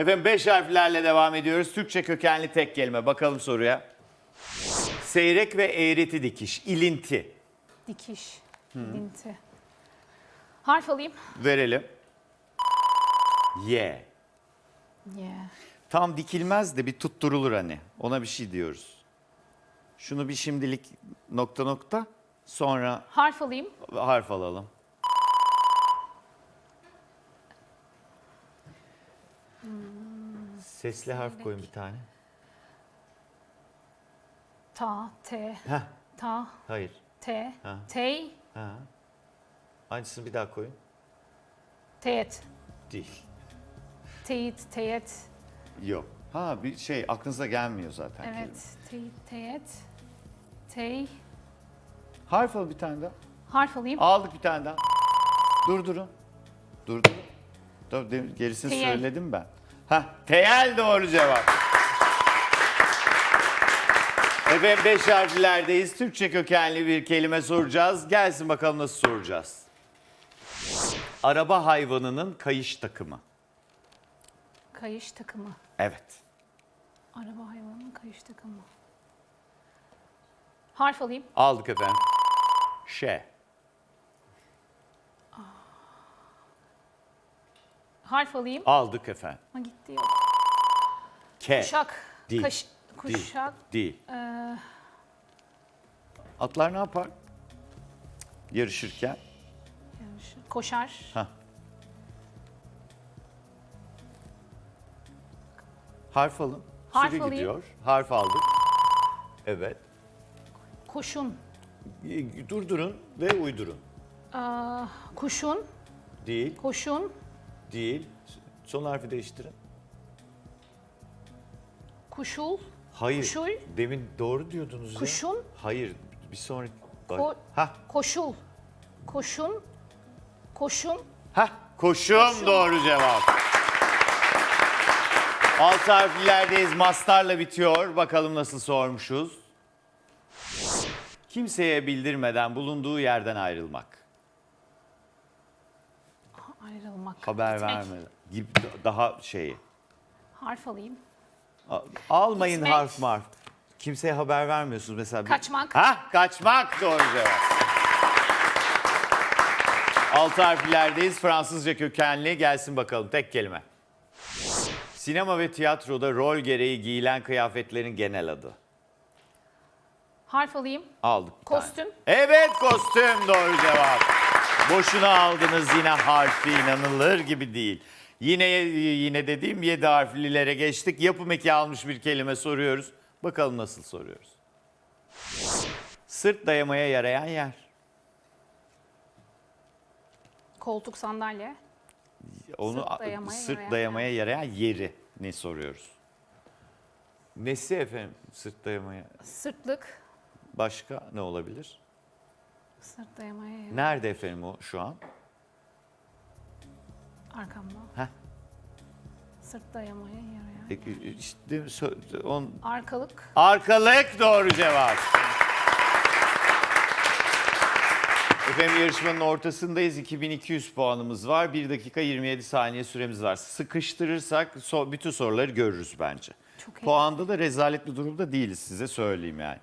Efendim 5 harflerle devam ediyoruz. Türkçe kökenli tek kelime. Bakalım soruya. Seyrek ve eğreti dikiş, ilinti. Dikiş. Linti. Harf alayım. Verelim. Y. Y. Tam dikilmez de bir tutturulur hani. Ona bir şey diyoruz. Şunu bir şimdilik nokta nokta sonra Harf alayım. harf alalım. Sesli harf koyun bir tane. Ta, T, Heh, ta, hayır. T, Ha. tey, Ha. Aynısını bir daha koyun. teyit. Değil. Teyit, teyit. Yok. Ha bir şey aklınıza gelmiyor zaten. kelime. Evet. Teyit, teyit. Tey. Harf al bir tane daha. Harf alayım. Aldık bir tane daha. Durdurun. Durdurun. Tabii de- gerisini Teyel. söyledim ben. Ha, teyel doğru cevap. Efendim beş harflerdeyiz. Türkçe kökenli bir kelime soracağız. Gelsin bakalım nasıl soracağız. Araba hayvanının kayış takımı. Kayış takımı. Evet. Araba hayvanının kayış takımı. Harf alayım. Aldık efendim. Ş. Harf alayım. Aldık efendim. Ha gitti yok. K. Kuşak. Değil. Kaş, Değil. kuşak. Değil. Ee, Atlar ne yapar? Yarışırken. yarışı- koşar. Hah. Harf alın. Harf Süre alayım. gidiyor. Harf aldık. Evet. Koşun. E, Durdurun ve uydurun. Aa, kuşun. Değil, Koşun. Değil. Son harfi değiştirin. Kuşul. Hayır. Kuşul. Demin doğru diyordunuz ya. Kuşun. Hayır. Bir sonraki. Ko- ha, Koşul. Koşun. Koşun. ha. Koşum doğru cevap. Alt harflerdeyiz. Mastarla bitiyor. Bakalım nasıl sormuşuz. Kimseye bildirmeden bulunduğu yerden ayrılmak. Ayrılmak. Haber vermeden. Gibi daha şeyi. Harf alayım. A- Almayın Gitmek. harf marf. Kimseye haber vermiyorsunuz mesela. bir- Kaçmak. Ha, kaçmak doğru cevap. Altı harflerdeyiz. Fransızca kökenli. Gelsin bakalım tek kelime. Sinema ve tiyatroda rol gereği giyilen kıyafetlerin genel adı. Harf alayım. Aldık. bir tane. Kostüm. Evet kostüm doğru cevap. Boşuna aldınız yine harfi inanılır gibi değil. Yine yine dediğim 7 harflilere geçtik. Yapım eki almış bir kelime soruyoruz. Bakalım nasıl soruyoruz. Sırt dayamaya yarayan yer. Koltuk sandalye. Onu Sırt dayamaya sırt yarayan dayamaya yarayan yeri ne soruyoruz? Nesi efendim sırt dayamaya? Sırtlık. Başka ne olabilir? Sırt dayamaya yer- Nerede efendim o şu an? arkamda. Heh. Sırt dayamaya yarayan. E, İşte sö- on, Arkalık. Arkalık doğru cevap. Efendim yarışmanın ortasındayız. 2200 puanımız var. 1 dakika 27 saniye süremiz var. Sıkıştırırsak so- bütün soruları görürüz bence. Çok iyi. Puanda da rezaletli durumda değiliz size söyleyeyim yani.